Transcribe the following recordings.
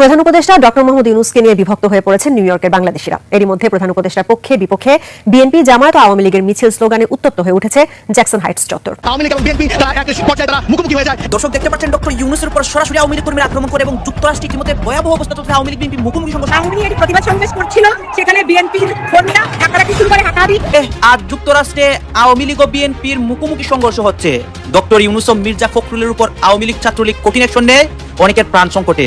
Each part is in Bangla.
প্রধান উপদেষ্টা ডক্টর মোহাম্মদ ইউনুসকে নিয়ে বিভক্ত হয়ে পড়েছেন নিউ ইয়র্কের বাংলাদেশিরা। এরই মধ্যে প্রধান উপদেষ্টার পক্ষে বিপক্ষে বিএনপি জামায়াত ও আওয়ামী লীগের মিছিল স্লোগানে উত্তপ্ত হয়ে উঠেছে জ্যাকসন হাইটস চত্বর। আওয়ামী লীগ এবং বিএনপি তারা এক পর্যায়ে তারা মুখোমুখি হয়ে যায়। দর্শক দেখতে পাচ্ছেন ডক্টর ইউনুসের উপর সরাসরি আওয়ামী লীগ কর্মীরা আক্রমণ করে এবং যুক্তরাষ্ট্রে ইতিমধ্যে ভয়াবহ অবস্থা তথা আওয়ামী লীগ বিএনপি মুখোমুখি সংঘর্ষ। আওয়ামী লীগ একটি প্রতিবাদ সমাবেশ করছিল সেখানে বিএনপির কর্মীরা শুরু করে হাতাহাতি আর যুক্তরাষ্ট্রে আওয়ামী লীগ ও বিএনপির মুখোমুখি সংঘর্ষ হচ্ছে। ডক্টর ইউনুস ও মির্জা ফখরুলের উপর আওয়ামী লীগ ছাত্রলীগ কঠিন অ্যাকশন নেয় অনেকের প্রাণ সংকটে।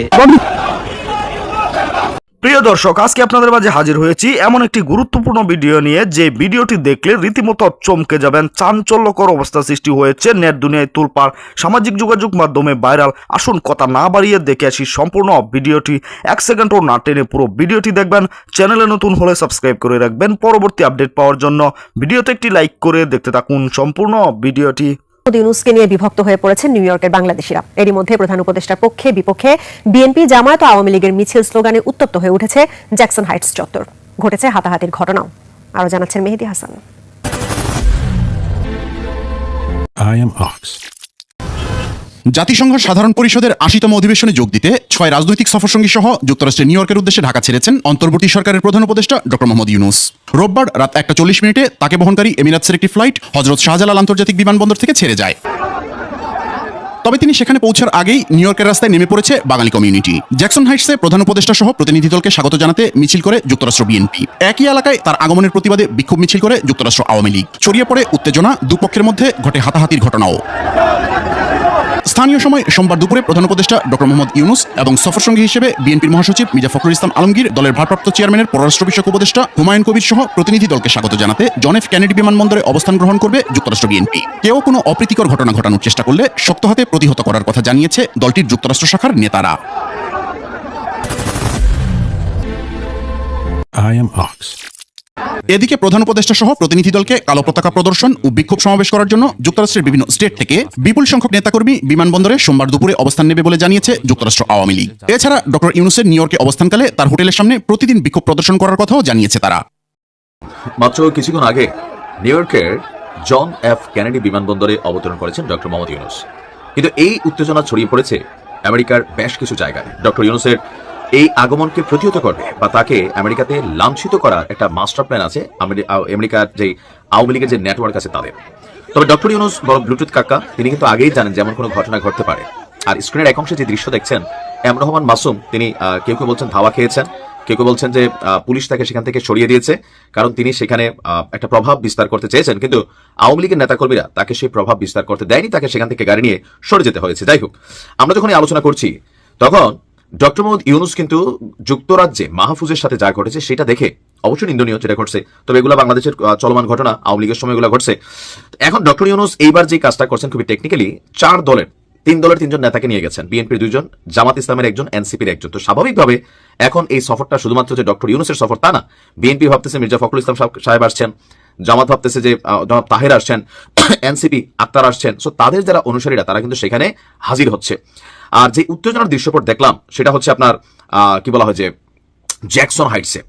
প্রিয় দর্শক, আজকে আপনাদের মাঝে হাজির হয়েছি এমন একটি গুরুত্বপূর্ণ ভিডিও নিয়ে। যে ভিডিওটি দেখলে রীতিমতো চমকে যাবেন। চাঞ্চল্যকর অবস্থা সৃষ্টি হয়েছে নেট দুনিয়ায় তুলপার সামাজিক যোগাযোগ মাধ্যমে ভাইরাল। আসুন কথা না বাড়িয়ে দেখে আসি সম্পূর্ণ ভিডিওটি। এক সেকেন্ডও না টেনে পুরো ভিডিওটি দেখবেন। চ্যানেলে নতুন হলে সাবস্ক্রাইব করে রাখবেন। পরবর্তী আপডেট পাওয়ার জন্য ভিডিওতে একটি লাইক করে দেখতে থাকুন সম্পূর্ণ ভিডিওটি। মোহাম্মদ ইউনুসকে নিয়ে বিভক্ত হয়ে পড়েছে নিউ ইয়র্কের বাংলাদেশিরা। এরই মধ্যে প্রধান উপদেষ্টার পক্ষে বিপক্ষে বিএনপি, জামায়াত ও আওয়ামী লীগের মিছিল স্লোগানে উত্তপ্ত হয়ে উঠেছে জ্যাকসন হাইটস চত্বর। ঘটেছে হাতাহাতির ঘটনাও। আরও জানাচ্ছেন মেহেদি হাসান. জাতিসংঘ সাধারণ পরিষদের আশিতম অধিবেশনে যোগ দিতে ছয় রাজনৈতিক সফরসঙ্গী সহ যুক্তরাষ্ট্রের নিউ ইয়র্কের উদ্দেশ্যে ঢাকা ছেড়েছেন অন্তর্বর্তী সরকারের প্রধান উপদেষ্টা ডক্টর মোহাম্মদ ইউনুস। রোববার রাত একটা চল্লিশ মিনিটে তাকে বহনকারী এমিরাতসের একটি ফ্লাইট হজরত শাহজালাল আন্তর্জাতিক বিমানবন্দর থেকে ছেড়ে যায়। তবে তিনি সেখানে পৌঁছার আগেই নিউ ইয়র্কের রাস্তায় নেমে পড়েছে বাঙালি কমিউনিটি। জ্যাকসন হাইটসে প্রধান উপদেষ্টা সহ প্রতিনিধি দলকে স্বাগত জানাতে মিছিল করে যুক্তরাষ্ট্র বিএনপি। একই এলাকায় তার আগমনের প্রতিবাদে বিক্ষোভ মিছিল করে যুক্তরাষ্ট্র আওয়ামী লীগ। ছড়িয়ে পড়ে উত্তেজনা দুপক্ষের মধ্যে ঘটে হাতাহাতির ঘটনাও। স্থানীয় সময় সোমবার দুপুরে প্রধান উপদেষ্টা ডক্টর মোহাম্মদ ইউনুস এবং সফরসঙ্গী হিসেবে বিএনপির মহাসচিব মির্জা ফখরুল ইসলাম আলমগীর, দলের ভারপ্রাপ্ত চেয়ারম্যানের, পররাষ্ট্র বিষয়ক উপদেষ্টা হুমায়ুন কবির সহ প্রতিনিধি দলকে স্বাগত জানাতে জন এফ ক্যানেডি বিমানবন্দরে অবস্থান গ্রহণ করবে যুক্তরাষ্ট্র বিএনপি কেউ কোনো অপ্রীতিকর ঘটনা ঘটানোর চেষ্টা করলে শক্ত হাতে প্রতিহত করার কথা জানিয়েছে দলটির যুক্তরাষ্ট্র শাখার নেতারা I am Ox. এদিকে প্রধান উপদেষ্টা সহ প্রতিনিধি দলকে কালো পতাকা প্রদর্শন ও বিক্ষোভ সমাবেশ করার জন্য যুক্তরাষ্ট্রের বিভিন্ন স্টেট থেকে বিপুল সংখ্যক নেতাকর্মী বিমানবন্দরে সোমবার দুপুরে অবস্থান নেবে বলে জানিয়েছে যুক্তরাষ্ট্র আওয়ামী লীগ। এছাড়া ডক্টর ইউনুসের নিউ ইয়র্কে অবস্থানকালে তার হোটেলের সামনে প্রতিদিন বিক্ষোভ প্রদর্শন করার কথাও জানিয়েছে তারা। মাত্র কিছুক্ষণ আগে নিউ ইয়র্কের জন এফ কেনেডি বিমানবন্দরে অবতরণ করেছেন ডক্টর মোহাম্মদ ইউনুস। কিন্তু এই উত্তেজনা ছড়িয়ে পড়েছে আমেরিকার বেশ কিছু জায়গায়। ডক্টর ইউনুসের এই আগমনকে প্রতিহত করবে বা তাকে আমেরিকাতে লাঞ্ছিত করার একটা মাস্টার প্ল্যান আছে আমেরিকার যে আওয়ামী লীগের যে নেটওয়ার্ক আছে তাদের। তবে ডক্টর ইউনুস বড় ব্লুটুথ কাকা তিনি কিন্তু আগেই জানেন যেমন কোনো ঘটনা ঘটতে পারে। আর স্ক্রিনের এক অংশে যে দৃশ্য দেখছেন, এম রহমান মাসুম, তিনি কেউ কেউ বলছেন ধাওয়া খেয়েছেন, কেউ কেউ বলছেন যে পুলিশ তাকে সেখান থেকে সরিয়ে দিয়েছে, কারণ তিনি সেখানে একটা প্রভাব বিস্তার করতে চেয়েছেন। কিন্তু আওয়ামী লীগের নেতাকর্মীরা তাকে সেই প্রভাব বিস্তার করতে দেয়নি, তাকে সেখান থেকে গাড়ি নিয়ে সরে যেতে হয়েছে। যাই হোক, আমরা যখন আলোচনা করছি, তখন ডক্টর মোহাম্মদ ইউনুস কিন্তু যুক্তরাজ্যে মাহফুজের সাথে যা ঘটেছে সেটা দেখে অবশ্যই নিন্দনীয় যেটা ঘটছে। তবে এগুলো বাংলাদেশের চলমান ঘটনা, আওয়ামী লীগের সময় এগুলো ঘটছে। এখন ডক্টর ইউনুস এইবার যে কাজটা করছেন খুবই টেকনিক্যালি চার দলের, তিন দলের তিনজন নেতাকে নিয়ে গেছেন। বিএনপির দুইজন, জামাত ইসলামের একজন, এনসিপির একজন। তো স্বাভাবিকভাবে এখন এই সফরটা শুধুমাত্র যে ডক্টর ইউনুসের সফর তা না, বিএনপি ভাবতেছে মির্জা ফখরুল ইসলাম সাহেব- আসছেন, জামাত ভাবতেছে যে জনাব তাহের আসছেন, এনসিপি আক্তার আসছেন। সো তাদের যারা অনুসারীরা, তারা কিন্তু সেখানে হাজির হচ্ছে। আর যে উত্তেজনার দৃশ্যপট দেখলাম, সেটা হচ্ছে আপনার কি বলা হয় যে, জ্যাকসন হাইটসে।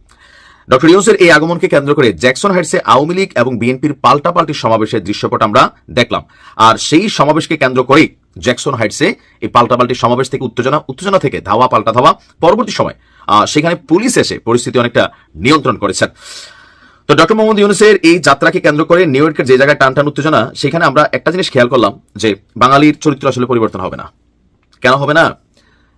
ডক্টর ইউনুসের এই আগমনকে কেন্দ্র করে জ্যাকসন হাইটসে আওয়ামী লীগ এবং বিএনপির পাল্টাপাল্টি সমাবেশের দৃশ্যপট আমরা দেখলাম। আর সেই সমাবেশকে কেন্দ্র করেই জ্যাকসন হাইটসে এই পাল্টাপাল্টি সমাবেশ থেকে উত্তেজনা উত্তেজনা থেকে ধাওয়া পাল্টা ধাওয়া পরবর্তী সময় সেখানে পুলিশ এসে পরিস্থিতি অনেকটা নিয়ন্ত্রণ করেছেন। তো ডক্টর মোহাম্মদ ইউনুসের এই যাত্রাকে কেন্দ্র করে নিউ ইয়র্কের যে জায়গায় টান টান উত্তেজনা, সেখানে আমরা একটা জিনিস খেয়াল করলাম যে বাঙালির চরিত্র আসলে পরিবর্তন হবে না। কেন হবে না?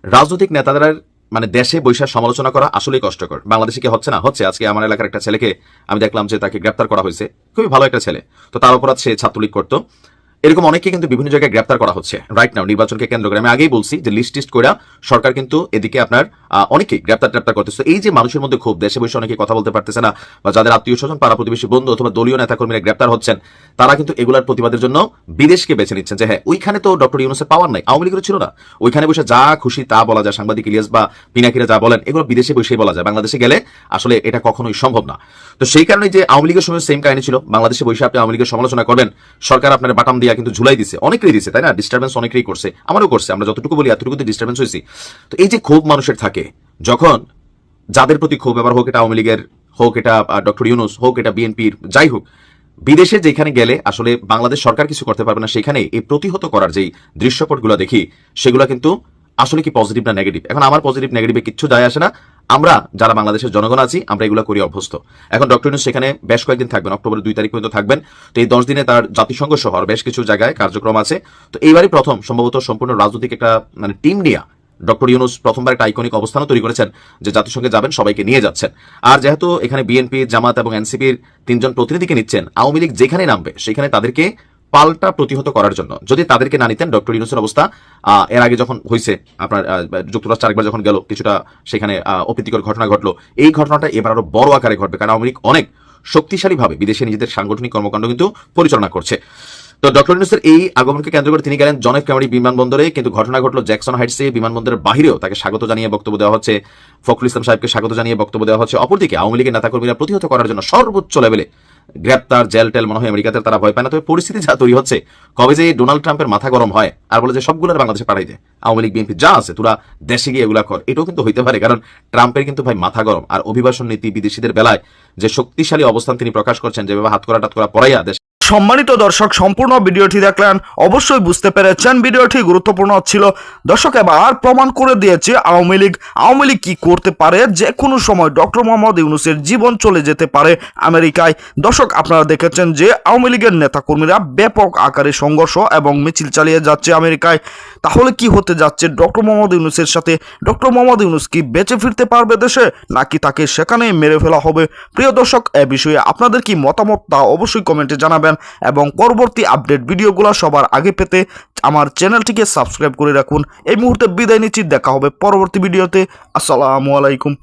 রাজনৈতিক নেতাদের মানে দেশে বৈশাখ সমালোচনা করা আসলেই কষ্টকর। বাংলাদেশে কি হচ্ছে না? হচ্ছে। আজকে আমার এলাকার একটা ছেলেকে আমি দেখলাম যে তাকে গ্রেপ্তার করা হয়েছে। খুবই ভালো একটা ছেলে। তো তার অপরাধ সে ছাত্রলীগ করতো। এরকম অনেককে কিন্তু বিভিন্ন জায়গায় গ্রেপ্তার করা হচ্ছে। রাইট নাও নির্বাচনকে কেন্দ্র করে আমি আগেই বলছি যে লিস্ট টিস্ট করে সরকার কিন্তু এদিকে আপনার অনেকেই গ্রেপ্তার গ্রেপ্তার করতেছে। এই যে মানুষের মধ্যে খুব দেশে বসে অনেকে কথা বলতে পারতেছে না, বা যাদের আত্মীয় স্বজন পাড়া প্রতিবেশী, বন্ধু অথবা দলীয় নেতাকর্মীরা গ্রেপ্তার হচ্ছেন, তারা কিন্তু এগুলার প্রতিবাদের জন্য বিদেশকে বেছে নিচ্ছেন। যে হ্যাঁ ওইখানে তো ডক্টর ইউনুসের পাওয়ার নাই, আওয়ামী লীগের ছিল না। ওইখানে বসে যা খুশি তা বলা যায়, সাংবাদিক ইলিয়াস বা পিনাকিরা যা বলেন, এগুলো বিদেশে বসেই বলা যায়। বাংলাদেশে গেলে আসলে এটা কখনোই সম্ভব না। তো সেই কারণে যে আওয়ামী লীগের সময় সেম কাহিনী ছিল। বাংলাদেশে বসে আপনি আওয়ামী লীগের সমালোচনা করবেন, সরকার আপনার বাটাম দিয়া কিন্তু ঝুলাই দিছে অনেকেই দিছে, তাই না? ডিস্টারবেন্স অনেকেই করছে, আমারও করছে, আমরা যতটুকু বলি এতটুকুতে ডিস্টারবেন্স হয়েছি। তো এই যে ক্ষোভ মানুষের থাকে, যখন যাদের প্রতি ক্ষোভ, এবার হোক এটা আওয়ামী লীগের হোক, এটা ডক্টর ইউনুস হোক, এটা বিএনপির যাই হোক, বিদেশে যেখানে গেলে আসলে বাংলাদেশ সরকার কিছু করতে পারবে না, সেখানে এই প্রতিহত করার যেই দৃশ্যপটগুলো দেখি, সেগুলো কিন্তু আসলে কি পজিটিভ না নেগেটিভ এখন আমার পজিটিভ নেগেটিভে কিচ্ছু যায় আসে না। আমরা যারা বাংলাদেশের জনগণ আছি, আমরা এগুলো করি অভ্যস্ত। এখন ডক্টর ইউনুস সেখানে বেশ কয়েকদিন থাকবেন, অক্টোবরের দুই তারিখ পর্যন্ত থাকবেন। তো এই দশ দিনে তার জাতিসংঘ সহ বেশ কিছু জায়গায় কার্যক্রম আছে। তো এইবারই প্রথম, সম্ভবত সম্পূর্ণ রাজনৈতিক একটা মানে টিম নিয়ে ডক্টর ইউনুস প্রথমবার একটা আইকনিক অবস্থানও তৈরি করেছেন যে জাতিসংঘে যাবেন, সবাইকে নিয়ে যাচ্ছেন। আর যেহেতু এখানে বিএনপি, জামাত এবং এনসিপির তিনজন প্রতিনিধিকে নিচ্ছেন, আওয়ামী লীগ যেখানে নামবে, সেখানে তাদেরকে পাল্টা প্রতিহত করার জন্য। যদি তাদেরকে না নিতেন, ডক্টর ইউনুসের অবস্থা এর আগে যখন হয়েছে আপনার যুক্তরাষ্ট্র আরেকবার যখন গেল, কিছুটা সেখানে অপ্রীতিকর ঘটনা ঘটলো, এই ঘটনাটা এবার আরও বড় আকারে ঘটবে। কারণ লীগ অনেক শক্তিশালীভাবে বিদেশে নিজেদের সাংগঠনিক কর্মকাণ্ড কিন্তু পরিচালনা করছে। তো ডক্টর ইউনুসের এই আগমনকে কেন্দ্র করে তিনি গেলেন জন এফ কেমারি বিমানবন্দরে, কিন্তু ঘটনা ঘটলো জ্যাকসন হাইটসে। বিমানবন্দরের বাহিরেও তাকে স্বাগত জানিয়ে বক্তব্য দেওয়া হচ্ছে। ফখরুল ইসলাম সাহেবকে স্বাগত জানিয়ে বক্তব্য দেওয়া হচ্ছে। অপরদিকে আওয়ামী লীগের নেতাকর্মীরা প্রতিহত করার জন্য সর্বোচ্চ লেভেলে গ্রেপ্তার জেল টেল মনে হয় আমেরিকাতে তারা ভয় পায় না। তবে পরিস্থিতি যা তৈরি হচ্ছে, কবে যে ডোনাল্ড ট্রাম্পের মাথা গরম হয়, আর বলে যে সবগুলো বাংলাদেশে পাঠাই দেয় আওয়ামী লীগ, বিএনপি, যা আছে, তোরা দেশে গিয়ে এগুলা কর, এটাও কিন্তু হইতে পারে। কারণ ট্রাম্পের কিন্তু ভাই মাথা গরম, আর অভিবাসন নীতি বিদেশিদের বেলায় যে শক্তিশালী অবস্থান তিনি প্রকাশ করছেন, যেভাবে হাত করা টাত করা পড়াইয়া দেশ সম্মানিত দর্শক, সম্পূর্ণ ভিডিওটি দেখলেন, অবশ্যই বুঝতে পেরেছেন ভিডিওটি গুরুত্বপূর্ণ ছিল। দর্শক, এবার প্রমাণ করে দিয়েছে, আওয়ামী লীগ আওয়ামী লীগ কি করতে পারে, যে কোনো সময় ডক্টর মোহাম্মদ ইউনুসের জীবন চলে যেতে পারে আমেরিকায়। দর্শক, আপনারা দেখেছেন যে আওয়ামী লীগের নেতাকর্মীরা ব্যাপক আকারে সংঘর্ষ এবং মিছিল চালিয়ে যাচ্ছে আমেরিকায়। তাহলে কি হতে যাচ্ছে? ডক্টর মোহাম্মদ ইউনুসের সাথে ডক্টর মোহাম্মদ ইউনুস কি বেঁচে ফিরতে পারবে দেশে, নাকি তাকে সেখানেই মেরে ফেলা হবে? প্রিয় দর্শক, এ বিষয়ে আপনাদের কি মতামত তা অবশ্যই কমেন্টে জানাবেন। এবং পরবর্তী আপডেট ভিডিওগুলো সবার আগে পেতে আমার চ্যানেলটিকে সাবস্ক্রাইব করে রাখুন। এই মুহূর্তে বিদায় নিচ্ছি, দেখা হবে পরবর্তী ভিডিওতে। আসসালামু আলাইকুম।